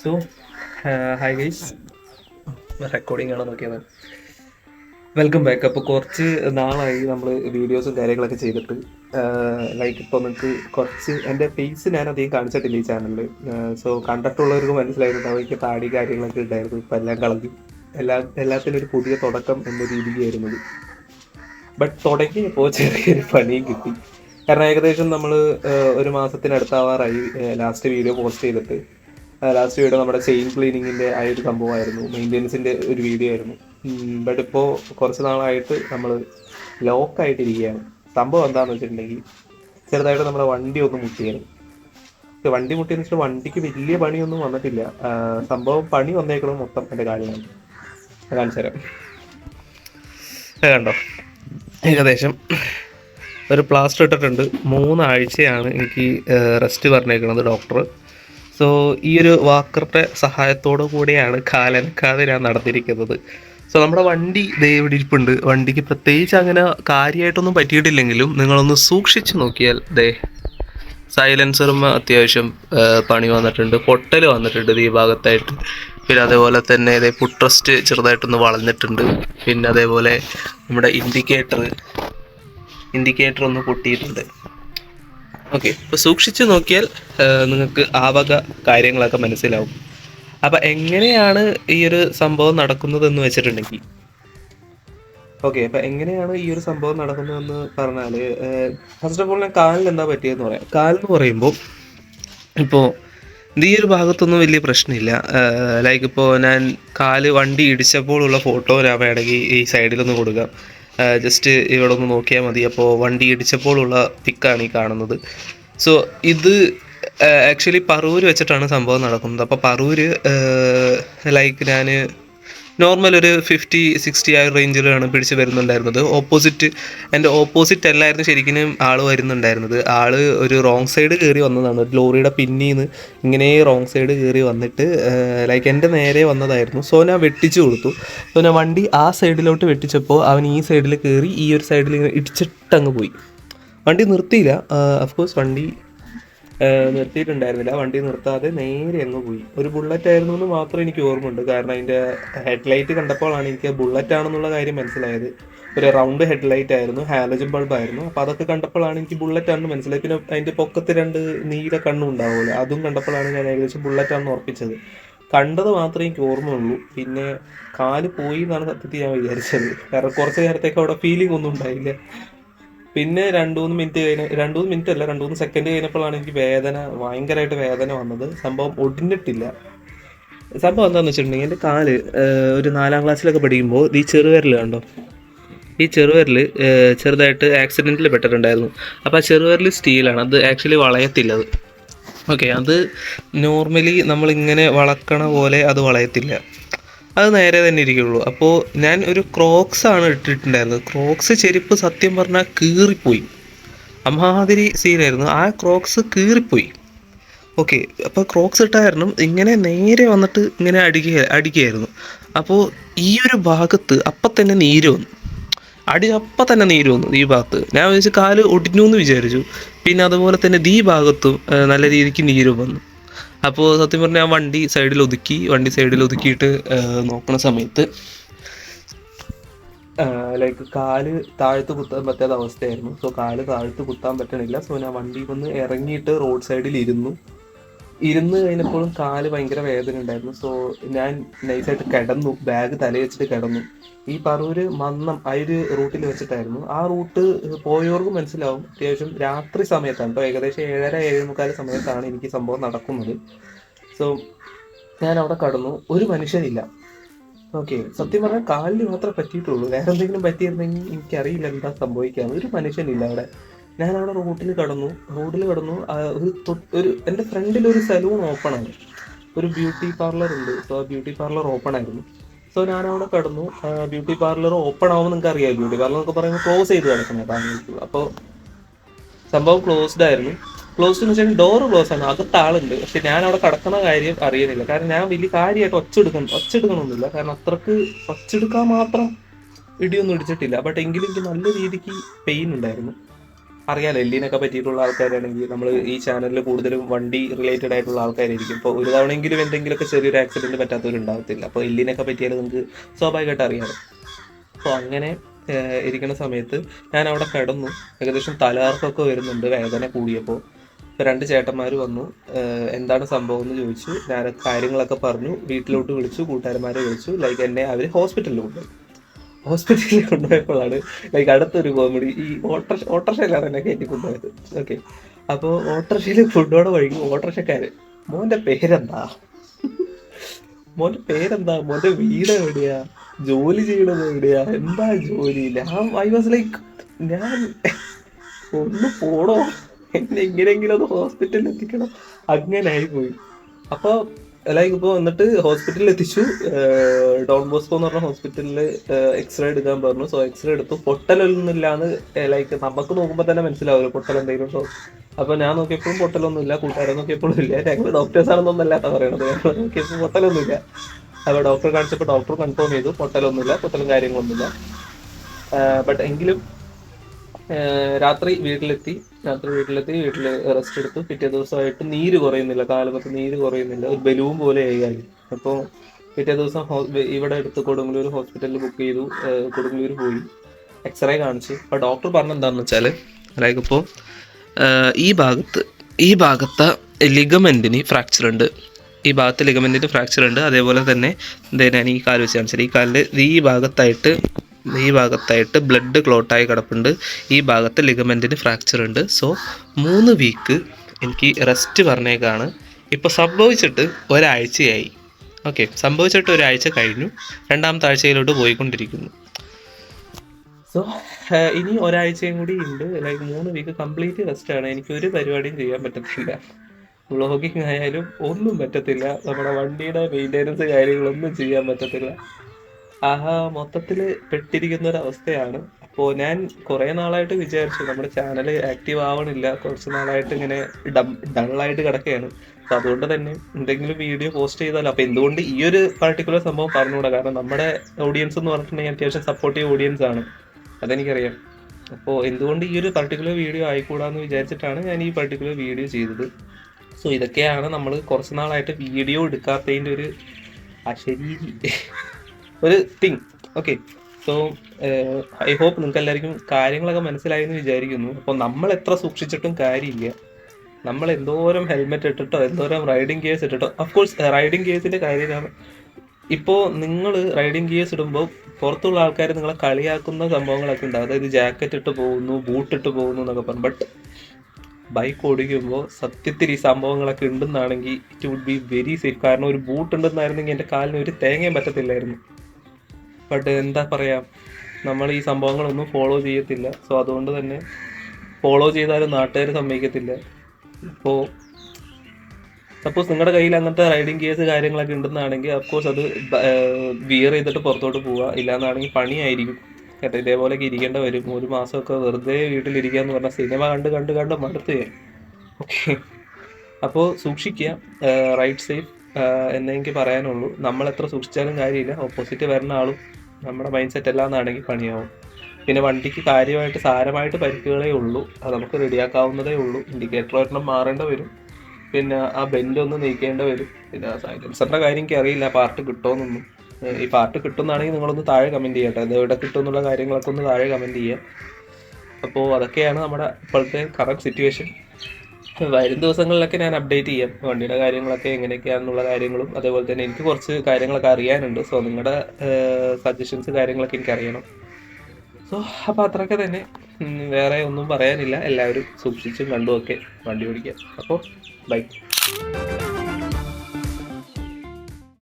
So hi guys recording ആണോ നോക്കിയത് welcome back അപ്പോൾ കുറച്ച് നാളായി നമ്മൾ വീഡിയോസും കാര്യങ്ങളൊക്കെ ചെയ്തിട്ട്. ലൈക്ക് ഇപ്പോൾ നിങ്ങൾക്ക് കുറച്ച് എന്റെ ഫേസ് ഞാൻ അധികം കാണിച്ചിട്ടില്ല ഈ ചാനലിൽ സോ കണ്ടിട്ടുള്ളവർക്ക് മനസ്സിലായിട്ടുണ്ടാവും എനിക്ക് താടി കാര്യങ്ങളൊക്കെ ഉണ്ടായിരുന്നു. ഇപ്പം എല്ലാം കളഞ്ഞു. എല്ലാ എല്ലാത്തിനും ഒരു പുതിയ തുടക്കം എന്ന രീതിയായിരുന്നത് ബട്ട് തുടങ്ങിയപ്പോൾ ചെറിയൊരു പണിയും കിട്ടി. കാരണം ഏകദേശം നമ്മൾ ഒരു മാസത്തിനടുത്താവാറായി ലാസ്റ്റ് വീഡിയോ പോസ്റ്റ് ചെയ്തിട്ട്. ലാസ്റ്റ് വീഡിയോ നമ്മുടെ ചെയിൻ ക്ലീനിങ്ങിന്റെ ആ ഒരു സംഭവമായിരുന്നു. മെയിന്റെനൻസിന്റെ ഒരു വീഡിയോ ആയിരുന്നു ബട്ട് ഇപ്പോൾ കുറച്ച് നാളായിട്ട് നമ്മൾ ലോക്കായിട്ടിരിക്കുകയാണ്. സംഭവം എന്താണെന്ന് വെച്ചിട്ടുണ്ടെങ്കിൽ ചെറുതായിട്ട് നമ്മുടെ വണ്ടി ഒന്ന് മുട്ടിയാണ്. വണ്ടി മുട്ടിയെന്ന് വെച്ചാൽ വണ്ടിക്ക് വലിയ പണിയൊന്നും വന്നിട്ടില്ല. സംഭവം പണി വന്നേക്കണം മൊത്തം എന്റെ കാര്യമാണ് കാണിച്ചു തരാം. കണ്ടോ? ഏകദേശം ഒരു പ്ലാസ്റ്റർ ഇട്ടിട്ടുണ്ട്. മൂന്നാഴ്ചയാണ് എനിക്ക് റെസ്റ്റ് പറഞ്ഞേക്കുന്നത് ഡോക്ടർ സോ ഈ ഒരു വാക്കറുടെ സഹായത്തോടു കൂടിയാണ് കാലനക്കാതെ ഞാൻ നടന്നിരിക്കുന്നത്. സോ നമ്മുടെ വണ്ടി ഇവിടെ ഇരിപ്പുണ്ട്. വണ്ടിക്ക് പ്രത്യേകിച്ച് അങ്ങനെ കാര്യമായിട്ടൊന്നും പറ്റിയിട്ടില്ലെങ്കിലും നിങ്ങളൊന്ന് സൂക്ഷിച്ച് നോക്കിയാൽ ദേ സൈലൻസറും അത്യാവശ്യം പണി വന്നിട്ടുണ്ട് പൊട്ടൽ വന്നിട്ടുണ്ട് ഈ ഭാഗത്തായിട്ട്. പിന്നെ അതേപോലെ തന്നെ ഇതേ പുട്രസ്റ്റ് ചെറുതായിട്ടൊന്ന് വളഞ്ഞിട്ടുണ്ട്. പിന്നെ അതേപോലെ നമ്മുടെ ഇൻഡിക്കേറ്റർ ഇൻഡിക്കേറ്റർ ഒന്ന് പൊട്ടിയിട്ടുണ്ട്. ഓക്കെ ഇപ്പോൾ സൂക്ഷിച്ചു നോക്കിയാൽ നിങ്ങൾക്ക് ആ വക കാര്യങ്ങളൊക്കെ മനസ്സിലാവും. അപ്പം എങ്ങനെയാണ് ഈ ഒരു സംഭവം നടക്കുന്നതെന്ന് വെച്ചിട്ടുണ്ടെങ്കിൽ? ഓക്കെ അപ്പം എങ്ങനെയാണ് ഈ ഒരു സംഭവം നടക്കുന്നതെന്ന് പറഞ്ഞാൽ ഫസ്റ്റ് ഓഫ് ഓൾ ഞാൻ കാലിൽ എന്താ പറ്റിയെന്ന് പറയാം. കാലെന്ന് പറയുമ്പോൾ ഇപ്പോൾ ഈ ഒരു ഭാഗത്തൊന്നും വലിയ പ്രശ്നമില്ല. ലൈക്ക് ഇപ്പോൾ ഞാൻ കാൽ വണ്ടി ഇടിച്ചപ്പോഴുള്ള ഫോട്ടോ ഞാൻ വേണമെങ്കിൽ ഈ സൈഡിലൊന്ന് കൊടുക്കാം. ജസ്റ്റ് ഇവിടെ ഒന്ന് നോക്കിയാൽ മതി. അപ്പോൾ വണ്ടി ഇടിച്ചപ്പോഴുള്ള പിക്കാണ് ഈ കാണുന്നത്. സോ ഇത് ആക്ച്വലി പറൂര് വെച്ചിട്ടാണ് സംഭവം നടക്കുന്നത്. അപ്പോൾ പറൂര് ലൈക്ക് ഞാൻ നോർമൽ ഒരു ഫിഫ്റ്റി സിക്സ്റ്റി ആ റേഞ്ചിലാണ് പിടിച്ച് വരുന്നുണ്ടായിരുന്നത്. ഓപ്പോസിറ്റ് എന്റെ ഓപ്പോസിറ്റ് അല്ലായിരുന്നു ശരിക്കും ആൾ വരുന്നുണ്ടായിരുന്നത്. ആൾ ഒരു റോങ് സൈഡ് കയറി വന്നതാണ്. ലോറിയുടെ പിന്നീന്ന് ഇങ്ങനെ റോങ് സൈഡ് കയറി വന്നിട്ട് ലൈക്ക് എന്റെ നേരെ വന്നതായിരുന്നു. സോ ഞാൻ വെട്ടിച്ചു കൊടുത്തു. സോ ഞാൻ വണ്ടി ആ സൈഡിലോട്ട് വെട്ടിച്ചപ്പോൾ അവൻ ഈ സൈഡിൽ കയറി ഈ ഒരു സൈഡിൽ ഇടിച്ചിട്ടങ്ങ് പോയി. വണ്ടി നിർത്തിയില്ല. അഫ്കോഴ്സ് വണ്ടി നിർത്തിയിട്ടുണ്ടായിരുന്നില്ല. വണ്ടി നിർത്താതെ നേരെ അങ്ങ് പോയി. ഒരു ബുള്ളറ്റ് ആയിരുന്നു എന്ന് മാത്രം എനിക്ക് ഓർമ്മയുണ്ട്. കാരണം അതിന്റെ ഹെഡ്ലൈറ്റ് കണ്ടപ്പോഴാണ് എനിക്ക് ബുള്ളറ്റ് ആണെന്നുള്ള കാര്യം മനസ്സിലായത്. ഒരു റൗണ്ട് ഹെഡ്ലൈറ്റ് ആയിരുന്നു ഹാലജൻ ബൾബ് ആയിരുന്നു. അപ്പോൾ അതൊക്കെ കണ്ടപ്പോഴാണ് എനിക്ക് ബുള്ളറ്റ് ആണെന്ന് മനസ്സിലായി പിന്നെ അതിന്റെ പൊക്കത്ത് രണ്ട് നീല കണ്ണും ഉണ്ടാവുമല്ലോ അതും കണ്ടപ്പോഴാണ് ഞാൻ ഏകദേശം ബുള്ളറ്റ് ആണെന്ന് ഉറപ്പിച്ചത്. കണ്ടത് മാത്രമേ എനിക്ക് ഓർമ്മയുള്ളൂ. പിന്നെ കാൽ പോയി എന്നാണ് സത്യത്തിൽ ഞാൻ വിചാരിച്ചത്. കാരണം കുറച്ച് നേരത്തേക്ക് അവിടെ ഫീലിംഗ് ഒന്നും ഉണ്ടായില്ല. പിന്നെ രണ്ടു മൂന്ന് മിനിറ്റ് കഴിഞ്ഞ രണ്ടു മൂന്ന് മിനിറ്റ് അല്ല രണ്ടു മൂന്ന് സെക്കൻഡ് കഴിഞ്ഞപ്പോഴാണ് എനിക്ക് വേദന ഭയങ്കരമായിട്ട് വേദന വന്നത്. സംഭവം ഒടിഞ്ഞിട്ടില്ല. സംഭവം എന്താണെന്ന് വെച്ചിട്ടുണ്ടെങ്കിൽ എന്റെ കാൽ ഒരു നാലാം ക്ലാസ്സിലൊക്കെ പഠിക്കുമ്പോൾ ഈ ചെറുവിരൽ കണ്ടോ? ഈ ചെറുവിരൽ ചെറുതായിട്ട് ആക്സിഡന്റിൽ പെട്ടിട്ടുണ്ടായിരുന്നു. അപ്പോൾ ആ ചെറുവിരൽ സ്റ്റീലാണ് അത് ആക്ച്വലി വളയത്തില്ല അത്. ഓക്കെ അത് നോർമലി നമ്മളിങ്ങനെ വളക്കണ പോലെ അത് വളയത്തില്ല. അത് നേരെ തന്നെ ഇരിക്കുള്ളൂ. അപ്പോൾ ഞാൻ ഒരു ക്രോക്സ് ആണ് ഇട്ടിട്ടുണ്ടായിരുന്നത്. ക്രോക്സ് ചെരുപ്പ് സത്യം പറഞ്ഞാൽ കീറിപ്പോയി. അമ്മാതിരി സീനായിരുന്നു ആ ക്രോക്സ് കീറിപ്പോയി. ഓക്കെ അപ്പോൾ ക്രോക്സ് ഇട്ട കാരണം ഇങ്ങനെ നേരെ വന്നിട്ട് ഇങ്ങനെ അടിക്കുക അടിക്കുകയായിരുന്നു അപ്പോൾ ഈ ഒരു ഭാഗത്ത് അപ്പം തന്നെ നീര് വന്നു. അടി അപ്പം തന്നെ നീര് വന്നു ഈ ഭാഗത്ത്. ഞാൻ വിചാരിച്ചു കാൽ ഒടിഞ്ഞു എന്ന് വിചാരിച്ചു. പിന്നെ അതുപോലെ തന്നെ ഈ ഭാഗത്തും നല്ല രീതിക്ക് നീര് വന്നു. അപ്പോൾ സത്യം പറഞ്ഞാൽ ഞാൻ വണ്ടി സൈഡിൽ ഒതുക്കി വണ്ടി സൈഡിൽ ഒതുക്കിയിട്ട് നോക്കുന്ന സമയത്ത് ലൈക്ക് കാൽ താഴ്ത്ത് കുത്താൻ പറ്റാത്ത അവസ്ഥയായിരുന്നു. സോ കാൽ താഴ്ത്ത് കുത്താൻ പറ്റണില്ല. സോ ഞാൻ വണ്ടി വന്ന് ഇറങ്ങിയിട്ട് റോഡ് സൈഡിൽ ഇരുന്നു. ഇരുന്ന് കഴിഞ്ഞപ്പോഴും കാൽ ഭയങ്കര വേദന ഉണ്ടായിരുന്നു. സോ ഞാൻ നൈസായിട്ട് കിടന്നു. ബാഗ് തല വെച്ചിട്ട് കിടന്നു. ഈ പറൂര് മന്നം ആ ഒരു റൂട്ടിൽ വെച്ചിട്ടായിരുന്നു. ആ റൂട്ട് പോയവർക്ക് മനസ്സിലാവും. അത്യാവശ്യം രാത്രി സമയത്താണ്. കേട്ടോ ഏകദേശം ഏഴര ഏഴേ മുക്കാൽ സമയത്താണ് എനിക്ക് സംഭവം നടക്കുന്നത്. സോ ഞാൻ അവിടെ കടന്നു. ഒരു മനുഷ്യനില്ല. ഓക്കെ സത്യം പറഞ്ഞാൽ കാലിന് മാത്രമേ പറ്റിയിട്ടുള്ളൂ. വേറെ എന്തെങ്കിലും പറ്റിയിരുന്നെങ്കിൽ എനിക്കറിയില്ല എന്താ സംഭവിക്കാന്ന്. ഒരു മനുഷ്യനില്ല അവിടെ. ഞാൻ അവിടെ റോഡിൽ കടന്നു. റോഡിൽ കടന്നു. ഒരു ഒരു എന്റെ ഫ്രണ്ടിൽ ഒരു സലൂൺ ഓപ്പൺ ആണ് ഒരു ബ്യൂട്ടി പാർലർ ഉണ്ട്. സോ ആ ബ്യൂട്ടി പാർലർ ഓപ്പൺ ആയിരുന്നു സോ ഞാൻ അവിടെ കടന്നു ബ്യൂട്ടി പാർലർ ഓപ്പൺ ആവുമെന്ന് നിങ്ങൾക്ക് അറിയാം ബ്യൂട്ടി പാർലർ എന്നൊക്കെ പറയുമ്പോൾ ക്ലോസ് ചെയ്ത് കിടക്കുന്നത് താങ്കൾക്ക് അപ്പോൾ സംഭവം ക്ലോസ്ഡ് ആയിരുന്നു. ക്ലോസ്ഡ് എന്ന് വെച്ചാൽ ഡോർ ക്ലോസ് ആണ്. അകത്ത് ആളുണ്ട് പക്ഷെ ഞാൻ അവിടെ കിടക്കുന്ന കാര്യം അറിയുന്നില്ല. കാരണം ഞാൻ വലിയ കാര്യമായിട്ട് ഒച്ചെടുക്കണം ഒച്ചെടുക്കണമെന്നില്ല കാരണം അത്രയ്ക്ക് ഒച്ചെടുക്കാൻ മാത്രം ഇടിയൊന്നും ഇടിച്ചിട്ടില്ല. ബട്ട് എങ്കിലും എനിക്ക് നല്ല രീതിക്ക് പെയിൻ ഉണ്ടായിരുന്നു. അറിയാലോ എല്ലിനൊക്കെ പറ്റിയിട്ടുള്ള ആൾക്കാരാണെങ്കിൽ നമ്മൾ ഈ ചാനലിൽ കൂടുതലും വണ്ടി റിലേറ്റഡ് ആയിട്ടുള്ള ആൾക്കാരായിരിക്കും. ഇപ്പോൾ ഒരു തവണയെങ്കിലും എന്തെങ്കിലുമൊക്കെ ചെറിയൊരു ആക്സിഡന്റ് പറ്റാത്തവരുണ്ടാകത്തില്ല അപ്പോൾ എല്ലിനൊക്കെ പറ്റിയാൽ നമുക്ക് സ്വാഭാവികമായിട്ട് അറിയാം അപ്പോൾ അങ്ങനെ ഇരിക്കുന്ന സമയത്ത് ഞാൻ അവിടെ കിടന്നു. ഏകദേശം തലകർക്കൊക്കെ വരുന്നുണ്ട് വേദന കൂടിയപ്പോൾ രണ്ട് ചേട്ടന്മാർ വന്നു. എന്താണ് സംഭവം എന്ന് ചോദിച്ചു. ഞാൻ കാര്യങ്ങളൊക്കെ പറഞ്ഞു. വീട്ടിലോട്ട് വിളിച്ചു കൂട്ടുകാരന്മാരെ വിളിച്ചു. ലൈക്ക് എന്നെ അവർ ഹോസ്പിറ്റലിൽ കൊണ്ടുപോയി. ഹോസ്പിറ്റലിൽ കൊണ്ടുപോയപ്പോഴാണ് ലൈക്ക് അടുത്തൊരു കോമഡി ഈ ഓട്ടർ ഓട്ടർഷയിലാണ് എന്നെ കയറ്റി കൊണ്ടുപോയത്. ഓക്കെ അപ്പോൾ ഓട്ടർഷയിൽ ഫുഡോടെ വഴി ഓട്ടർഷക്കാര് മോന്റെ പേരെന്താ? മോന്റെ പേരെന്താ? മോന്റെ വീട് എവിടെയാ? ജോലി ചെയ്യണത് എവിടെയാ? എന്താ ജോലി? ഞാൻ ഐ വാസ് ലൈക്ക് ഞാൻ ഒന്ന് പോണോ? എന്നെ എങ്ങനെയെങ്കിലും ഒന്ന് ഹോസ്പിറ്റലിൽ എത്തിക്കണം. അങ്ങനെ ആയി പോയി. അപ്പോൾ ലൈക്ക് ഇപ്പോൾ വന്നിട്ട് ഹോസ്പിറ്റലിൽ എത്തിച്ചു. ഡോൺ ബോസ്കോ എന്ന് പറഞ്ഞ ഹോസ്പിറ്റലിൽ എക്സ്റേ എടുക്കാൻ പറഞ്ഞു. സോ എക്സ്റേ എടുത്തു. പൊട്ടലൊന്നുമില്ലാന്ന് ലൈക്ക് നമുക്ക് നോക്കുമ്പോൾ തന്നെ മനസ്സിലാവില്ല പൊട്ടൽ എന്തെങ്കിലും സോ അപ്പൊ ഞാൻ നോക്കിയപ്പോഴും പൊട്ടലൊന്നുമില്ല കൂട്ടുകാരെ നോക്കിയപ്പോഴും ഇല്ല. ഞങ്ങൾ ഡോക്ടേഴ്സ് ആണെന്നൊന്നല്ല പറയണത്. നോക്കിയപ്പോൾ പൊട്ടലൊന്നുമില്ല അപ്പൊ ഡോക്ടർ കാണിച്ചപ്പോൾ ഡോക്ടർ കൺഫേം ചെയ്തു. പൊട്ടലൊന്നുമില്ല പൊട്ടലും കാര്യങ്ങളൊന്നുമില്ല ബട്ട് എങ്കിലും രാത്രി വീട്ടിലെത്തി. രാത്രി വീട്ടിലെത്തി വീട്ടിൽ റെസ്റ്റ് എടുത്തു. പിറ്റേ ദിവസമായിട്ട് നീര് കുറയുന്നില്ല. കാലമൊക്കെ നീര് കുറയുന്നില്ല. ഒരു ബലൂൺ പോലെ ആയി. അപ്പോൾ പിറ്റേ ദിവസം ഇവിടെ അടുത്ത് കൊടുങ്ങല്ലൂർ ഹോസ്പിറ്റലിൽ ബുക്ക് ചെയ്തു. കൊടുങ്ങല്ലൂർ പോയി. എക്സ്റേ കാണിച്ചു. അപ്പോൾ ഡോക്ടർ പറഞ്ഞെന്താണെന്ന് വെച്ചാൽ ലൈക്ക് ഇപ്പോൾ ഈ ഭാഗത്ത് ഈ ഭാഗത്തെ ലിഗമെന്റിന് ഫ്രാക്ചർ ഉണ്ട്. ഈ ഭാഗത്ത് ലിഗമെന്റിന് ഫ്രാക്ചർ ഉണ്ട്. അതേപോലെ തന്നെ എന്തായാലും ഈ കാൽ വെച്ച് കാണിച്ചത് ഈ കാലിൽ ഈ ഭാഗത്തായിട്ട് ഈ ഭാഗത്തായിട്ട് ബ്ലഡ് ക്ലോട്ടായി കിടപ്പുണ്ട്. ഈ ഭാഗത്ത് ലിഗമെന്റിന് ഫ്രാക്ചർ ഉണ്ട്. സോ മൂന്ന് വീക്ക് എനിക്ക് റെസ്റ്റ് പറഞ്ഞേക്കാണ്. ഇപ്പോൾ സംഭവിച്ചിട്ട് ഒരാഴ്ചയായി. ഓക്കെ സംഭവിച്ചിട്ട് ഒരാഴ്ച കഴിഞ്ഞു. രണ്ടാമത്തെ ആഴ്ചയിലോട്ട് പോയിക്കൊണ്ടിരിക്കുന്നു. സോ ഇനി ഒരാഴ്ചയും കൂടി ഉണ്ട്. ലൈക്ക് മൂന്ന് വീക്ക് കംപ്ലീറ്റ് റെസ്റ്റ് ആണ്. എനിക്ക് ഒരു പരിപാടിയും ചെയ്യാൻ പറ്റത്തില്ല. വ്ളോഗിങ് ആയാലും ഒന്നും പറ്റത്തില്ല. നമ്മുടെ വണ്ടിയുടെ മെയിന്റെനൻസ് കാര്യങ്ങളൊന്നും ചെയ്യാൻ പറ്റത്തില്ല. ആഹാ മൊത്തത്തിൽ പെട്ടിരിക്കുന്ന ഒരു അവസ്ഥയാണ് അപ്പോൾ ഞാൻ കുറേ നാളായിട്ട് വിചാരിച്ചു നമ്മുടെ ചാനൽ ആക്റ്റീവ് ആവണില്ല. കുറച്ച് നാളായിട്ട് ഇങ്ങനെ ആയിട്ട് കിടക്കുകയാണ് അപ്പൊ അതുകൊണ്ട് തന്നെ എന്തെങ്കിലും വീഡിയോ പോസ്റ്റ് ചെയ്താലോ. അപ്പോൾ എന്തുകൊണ്ട് ഈ ഒരു പർട്ടിക്കുലർ സംഭവം പറഞ്ഞുകൂടാ? കാരണം നമ്മുടെ ഓഡിയൻസ് എന്ന് പറഞ്ഞിട്ടുണ്ടെങ്കിൽ അത്യാവശ്യം സപ്പോർട്ടീവ് ഓഡിയൻസ് ആണ്. അതെനിക്കറിയാം. അപ്പോൾ എന്തുകൊണ്ട് ഈ ഒരു പർട്ടിക്കുലർ വീഡിയോ ആയിക്കൂടാന്ന് വിചാരിച്ചിട്ടാണ് ഞാൻ ഈ പർട്ടിക്കുലർ വീഡിയോ ചെയ്തത്. സോ ഇതൊക്കെയാണ് നമ്മൾ കുറച്ച് നാളായിട്ട് വീഡിയോ എടുക്കാത്തതിന്റെ ഒരു അശരീരി. ഒരു thing okay so I hope നിങ്ങൾക്ക് എല്ലാവർക്കും കാര്യങ്ങളൊക്കെ മനസ്സിലായി എന്ന് വിചാരിക്കുന്നു. അപ്പോൾ നമ്മൾ എത്ര സൂക്ഷിച്ചിട്ടും കാര്യമില്ല. നമ്മൾ എന്തോരം ഹെൽമെറ്റ് ഇട്ടിട്ടോ എന്തോരം റൈഡിങ് ഗിയേഴ്സ് ഇട്ടിട്ടോ. അഫ്കോഴ്സ് റൈഡിങ് ഗിയേഴ്സിന്റെ കാര്യമാണ് ഇപ്പോൾ നിങ്ങൾ റൈഡിങ് ഗിയേഴ്സ് ഇടുമ്പോൾ പുറത്തുള്ള ആൾക്കാർ നിങ്ങളെ കളിയാക്കുന്ന സംഭവങ്ങളൊക്കെ ഉണ്ട്. അതായത് ജാക്കറ്റ് ഇട്ട് പോകുന്നു ബൂട്ട് ഇട്ട് പോകുന്നു എന്നൊക്കെ പറഞ്ഞു. ബട്ട് ബൈക്ക് ഓടിക്കുമ്പോൾ സത്യത്തിൽ ഈ സംഭവങ്ങളൊക്കെ ഉണ്ടെന്നാണെങ്കിൽ it would be very safe കാരണം ഒരു ബൂട്ട് ഉണ്ടെന്നായിരുന്നെങ്കിൽ എന്റെ കാലിന് ഒരു തേങ്ങയും പറ്റത്തില്ലായിരുന്നു. ബട്ട് എന്താ പറയാ നമ്മൾ ഈ സംഭവങ്ങളൊന്നും ഫോളോ ചെയ്യത്തില്ല. സോ അതുകൊണ്ട് തന്നെ ഫോളോ ചെയ്താലും നാട്ടുകാർ സമ്മതിക്കത്തില്ല. അപ്പോൾ സപ്പോസ് നിങ്ങളുടെ കയ്യിൽ അങ്ങനത്തെ റൈഡിങ് കേസ് കാര്യങ്ങളൊക്കെ ഉണ്ടെന്നാണെങ്കിൽ അഫ്കോഴ്സ് അത് വിയർ ചെയ്തിട്ട് പുറത്തോട്ട് പോവുക. ഇല്ലാന്നാണെങ്കിൽ പണിയായിരിക്കും. കേട്ടോ ഇതേപോലെയൊക്കെ ഇരിക്കേണ്ട വരും. ഒരു മാസമൊക്കെ വെറുതെ വീട്ടിലിരിക്കുക എന്ന് പറഞ്ഞാൽ സിനിമ കണ്ട് കണ്ട് കണ്ട് മടുത്ത് ഓക്കെ അപ്പോൾ സൂക്ഷിക്കുക. റൈറ്റ് സേഫ് എന്നേ എനിക്ക് പറയാനുള്ളൂ. നമ്മൾ എത്ര സൂക്ഷിച്ചാലും കാര്യമില്ല. ഓപ്പോസിറ്റ് വരുന്ന ആളും നമ്മുടെ മൈൻഡ് സെറ്റ് എല്ലാം നടങ്ങി പണിയാവും. പിന്നെ വണ്ടിക്ക് കാര്യമായിട്ട് സാരമായിട്ട് പരിക്കുകളേ ഉള്ളൂ. അത് നമുക്ക് റെഡിയാക്കാവുന്നതേ ഉള്ളൂ. ഇൻഡിക്കേറ്റർ ഒരെണ്ണം മാറേണ്ട വരും. പിന്നെ ആ ബെൻഡ് ഒന്ന് നീക്കേണ്ട വരും. പിന്നെ സൈലൻസറിന്റെ കാര്യം എനിക്ക് അറിയില്ല. പാർട്ട് കിട്ടുമോന്നൊന്നും ഈ പാർട്ട് കിട്ടുന്നതാണെങ്കിൽ നിങ്ങളൊന്ന് താഴെ കമന്റ് ചെയ്യട്ടെ. ഇത് എവിടെ കിട്ടും എന്നുള്ള കാര്യങ്ങളൊക്കെ ഒന്ന് താഴെ കമന്റ് ചെയ്യുക അപ്പോൾ അതൊക്കെയാണ് നമ്മുടെ ഇപ്പോഴത്തെ കറക്റ്റ് സിറ്റുവേഷൻ വരും ദിവസങ്ങളിലൊക്കെ ഞാൻ അപ്ഡേറ്റ് ചെയ്യാം വണ്ടിയുടെ കാര്യങ്ങളൊക്കെ എങ്ങനെയൊക്കെയാണെന്നുള്ള കാര്യങ്ങളും. അതേപോലെ തന്നെ എനിക്ക് കുറച്ച് കാര്യങ്ങളൊക്കെ അറിയാനുണ്ട്. സോ നിങ്ങളുടെ സജഷൻസ് കാര്യങ്ങളൊക്കെ എനിക്ക് അറിയണം. സോ അപ്പോൾ അത്രയൊക്കെ തന്നെ. വേറെ ഒന്നും പറയാനില്ല. എല്ലാവരും സൂക്ഷിച്ചും കണ്ടുമൊക്കെ വണ്ടി ഓടിക്കുക അപ്പോൾ ബൈ